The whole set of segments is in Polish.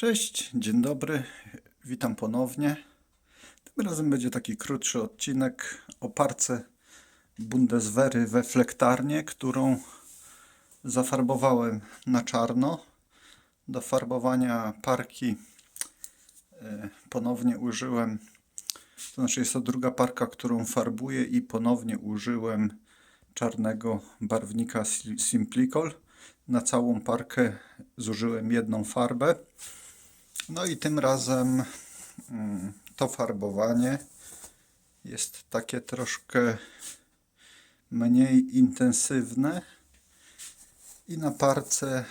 Cześć, dzień dobry, witam ponownie. Tym razem będzie taki krótszy odcinek o parce Bundeswehry we flektarnie, którą zafarbowałem na czarno. Do farbowania parki e, ponownie użyłem, to znaczy jest to druga parka, którą farbuję i ponownie użyłem czarnego barwnika Sim- Simplicol. Na całą parkę zużyłem jedną farbę. No i tym razem mm, to farbowanie jest takie troszkę mniej intensywne i na parce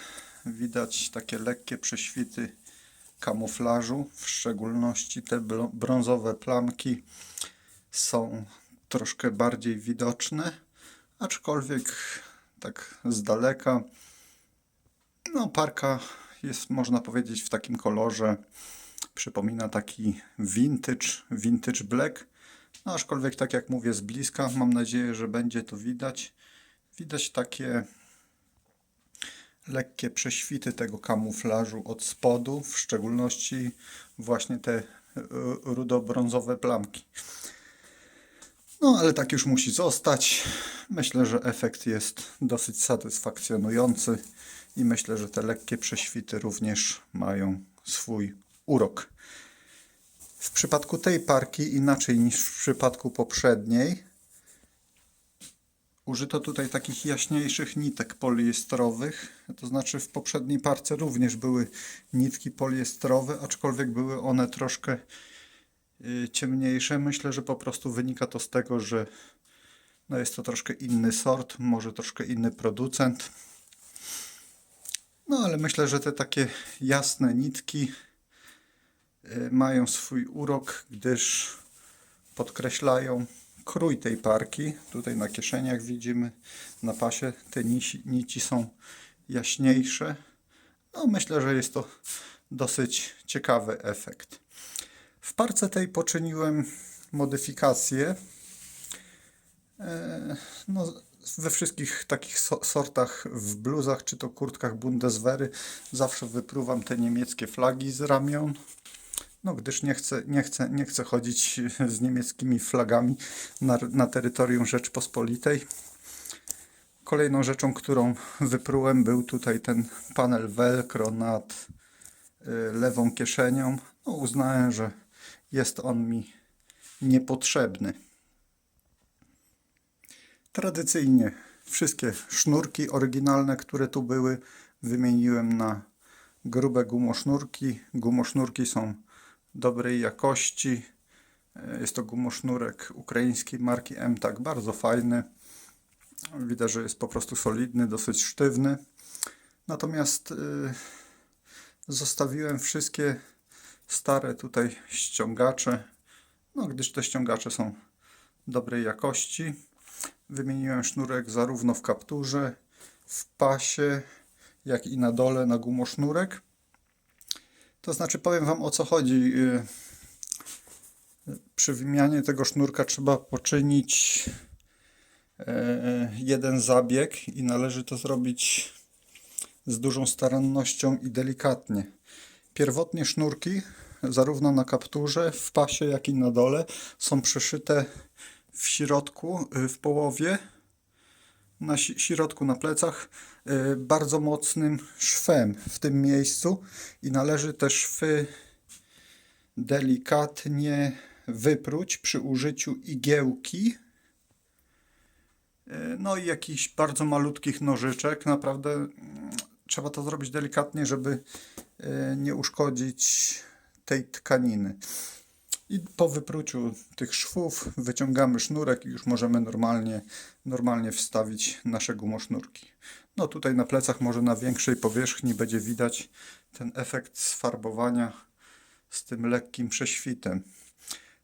widać takie lekkie prześwity kamuflażu, w szczególności te brązowe plamki są troszkę bardziej widoczne, aczkolwiek tak z daleka no, parka jest, można powiedzieć, w takim kolorze. Przypomina taki vintage, vintage black. No, aczkolwiek, tak jak mówię, z bliska, mam nadzieję, że będzie to widać. Widać takie lekkie prześwity tego kamuflażu od spodu, w szczególności właśnie te y, rudo-brązowe plamki. No, ale tak już musi zostać. Myślę, że efekt jest dosyć satysfakcjonujący i myślę, że te lekkie prześwity również mają swój urok. W przypadku tej parki inaczej niż w przypadku poprzedniej. Użyto tutaj takich jaśniejszych nitek poliestrowych. To znaczy w poprzedniej parce również były nitki poliestrowe, aczkolwiek były one troszkę y, ciemniejsze. Myślę, że po prostu wynika to z tego, że no jest to troszkę inny sort, może troszkę inny producent. No ale myślę, że te takie jasne nitki y, mają swój urok, gdyż podkreślają krój tej parki. Tutaj na kieszeniach widzimy, na pasie te nici, nici są jaśniejsze. No myślę, że jest to dosyć ciekawy efekt. W parce tej poczyniłem modyfikacje. No, we wszystkich takich so- sortach, w bluzach czy to kurtkach Bundeswehry zawsze wypruwam te niemieckie flagi z ramion. No, gdyż nie chcę, nie chcę, nie chcę chodzić z niemieckimi flagami na, na terytorium Rzeczpospolitej. Kolejną rzeczą, którą wyprułem, był tutaj ten panel velcro nad y, lewą kieszenią. No, uznałem, że jest on mi niepotrzebny. Tradycyjnie wszystkie sznurki oryginalne, które tu były, wymieniłem na grube gumosznurki. Gumosznurki są dobrej jakości. E, Jest to gumosznurek ukraińskiej marki MTAG, bardzo fajny. Widać, że jest po prostu solidny, dosyć sztywny. Natomiast y, zostawiłem wszystkie stare tutaj ściągacze, no gdyż te ściągacze są dobrej jakości. Wymieniłem sznurek zarówno w kapturze, w pasie, jak i na dole na gumosznurek. To znaczy powiem Wam o co chodzi. Y, Przy wymianie tego sznurka trzeba poczynić e, jeden zabieg i należy to zrobić z dużą starannością i delikatnie. Pierwotnie sznurki, zarówno na kapturze, w pasie, jak i na dole, są przeszyte w środku, y, w połowie, na środku, na plecach, y, bardzo mocnym szwem w tym miejscu i należy te szwy delikatnie wypróć przy użyciu igiełki. Y, No i jakichś bardzo malutkich nożyczek. Naprawdę mm, trzeba to zrobić delikatnie, żeby nie uszkodzić tej tkaniny. I po wypruciu tych szwów wyciągamy sznurek i już możemy normalnie, normalnie wstawić nasze gumosznurki. No tutaj na plecach może na większej powierzchni będzie widać ten efekt sfarbowania z tym lekkim prześwitem.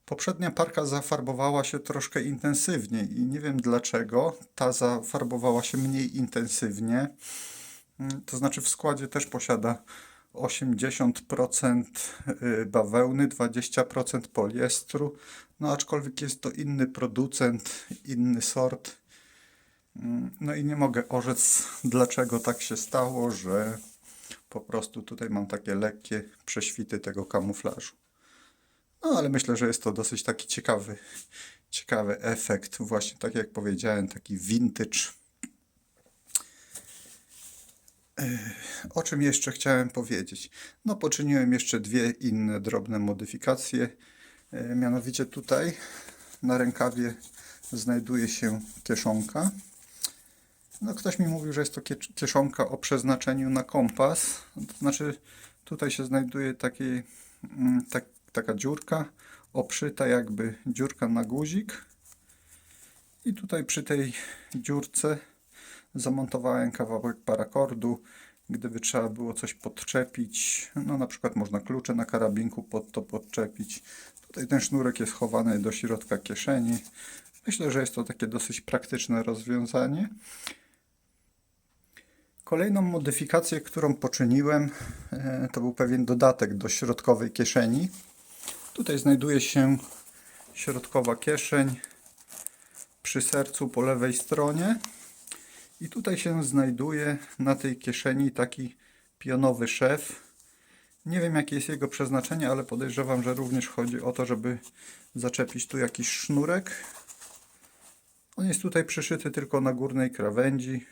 Poprzednia parka zafarbowała się troszkę intensywniej i nie wiem dlaczego. Ta zafarbowała się mniej intensywnie. Mm, To znaczy w składzie też posiada 80% y, bawełny, 20% poliestru. No aczkolwiek jest to inny producent, inny sort. Mm, No i nie mogę orzec, dlaczego tak się stało, że Po prostu tutaj mam takie lekkie prześwity tego kamuflażu. No ale myślę, że jest to dosyć taki ciekawy, ciekawy efekt. Właśnie tak jak powiedziałem, taki vintage. O czym jeszcze chciałem powiedzieć? No, poczyniłem jeszcze dwie inne drobne modyfikacje. E, Mianowicie tutaj na rękawie znajduje się kieszonka. No, ktoś mi mówił, że jest to kie- kieszonka o przeznaczeniu na kompas. To znaczy, tutaj się znajduje taki, mm, tak, taka dziurka, oprzyta jakby dziurka na guzik. I tutaj przy tej dziurce zamontowałem kawałek parakordu. Gdyby trzeba było coś podczepić, no na przykład można klucze na karabinku pod to podczepić. Tutaj ten sznurek jest chowany do środka kieszeni. Myślę, że jest to takie dosyć praktyczne rozwiązanie. Kolejną modyfikację, którą poczyniłem, e, to był pewien dodatek do środkowej kieszeni. Tutaj znajduje się środkowa kieszeń przy sercu po lewej stronie. I tutaj się znajduje na tej kieszeni taki pionowy szef. Nie wiem jakie jest jego przeznaczenie, ale podejrzewam, że również chodzi o to, żeby zaczepić tu jakiś sznurek. On jest tutaj przyszyty tylko na górnej krawędzi.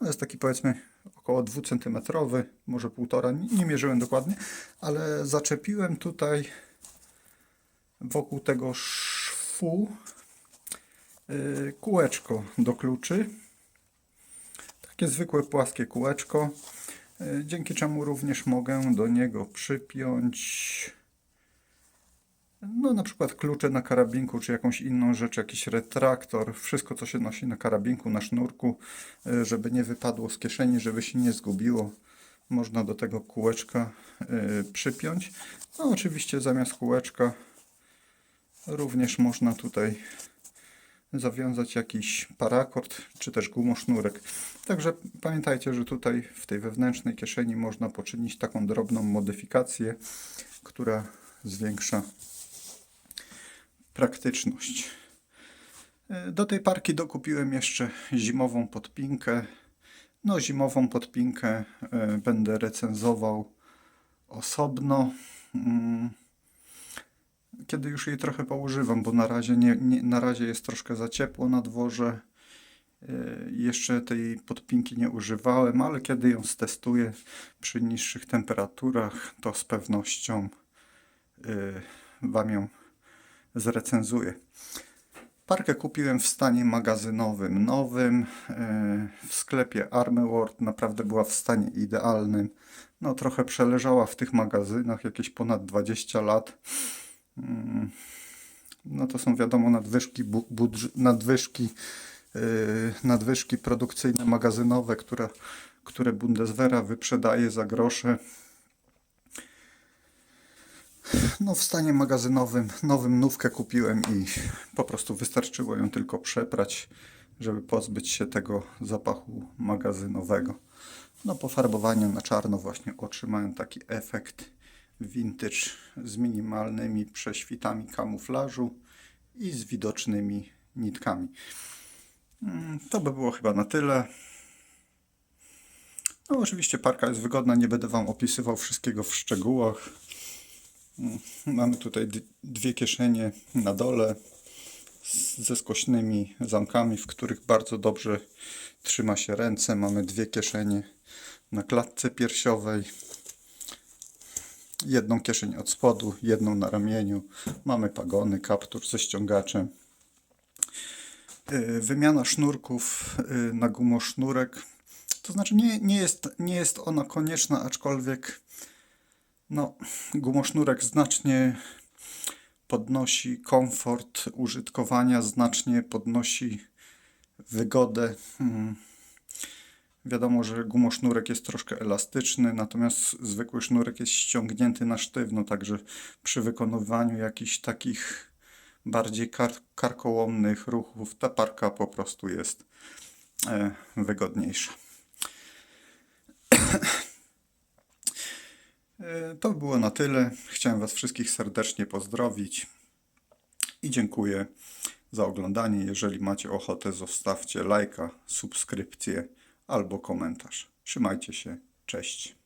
No jest taki powiedzmy około 2 cm, może 1,5, nie, mierzyłem dokładnie, ale zaczepiłem tutaj wokół tego szwu yy, kółeczko do kluczy. Takie zwykłe płaskie kółeczko, yy, dzięki czemu również mogę do niego przypiąć no na przykład klucze na karabinku, czy jakąś inną rzecz, jakiś retraktor, wszystko co się nosi na karabinku, na sznurku, y, żeby nie wypadło z kieszeni, żeby się nie zgubiło. Można do tego kółeczka y, przypiąć. No oczywiście zamiast kółeczka również można tutaj zawiązać jakiś parakord, czy też gumosznurek. Także pamiętajcie, że tutaj w tej wewnętrznej kieszeni można poczynić taką drobną modyfikację, która zwiększa praktyczność. Do tej parki dokupiłem jeszcze zimową podpinkę. No, zimową podpinkę e, będę recenzował osobno. Kiedy już jej trochę poużywam, bo na razie, nie, nie, na razie jest troszkę za ciepło na dworze. E, Jeszcze tej podpinki nie używałem, ale kiedy ją stestuję przy niższych temperaturach, to z pewnością e, Wam ją zrecenzuję. Parkę kupiłem w stanie magazynowym, nowym, e, w sklepie Army World, naprawdę była w stanie idealnym. No trochę przeleżała w tych magazynach, jakieś ponad 20 lat. Mm, No to są wiadomo nadwyżki, bu- budż- nadwyżki, yy, nadwyżki produkcyjne, magazynowe, które, które Bundeswehra wyprzedaje za grosze. No w stanie magazynowym, nowym nówkę kupiłem i po prostu wystarczyło ją tylko przeprać, żeby pozbyć się tego zapachu magazynowego. No po farbowaniu na czarno właśnie otrzymałem taki efekt vintage z minimalnymi prześwitami kamuflażu i z widocznymi nitkami. Mm, To by było chyba na tyle. No oczywiście parka jest wygodna, nie będę Wam opisywał wszystkiego w szczegółach. Mm, Mamy tutaj dwie kieszenie na dole ze skośnymi zamkami, w których bardzo dobrze trzyma się ręce. Mamy dwie kieszenie na klatce piersiowej. Jedną kieszeń od spodu, jedną na ramieniu. Mamy pagony, kaptur ze ściągaczem. Y, Wymiana sznurków y, na gumosznurek. To znaczy nie, nie, jest, nie jest ona konieczna, aczkolwiek no, gumosznurek znacznie podnosi komfort użytkowania, znacznie podnosi wygodę. Mm. Wiadomo, że gumosznurek jest troszkę elastyczny, natomiast zwykły sznurek jest ściągnięty na sztywno, także przy wykonywaniu jakichś takich bardziej kar karkołomnych ruchów ta parka po prostu jest e, wygodniejsza. E, To było na tyle. Chciałem Was wszystkich serdecznie pozdrowić i dziękuję za oglądanie. Jeżeli macie ochotę, zostawcie lajka, subskrypcję albo komentarz. Trzymajcie się. Cześć.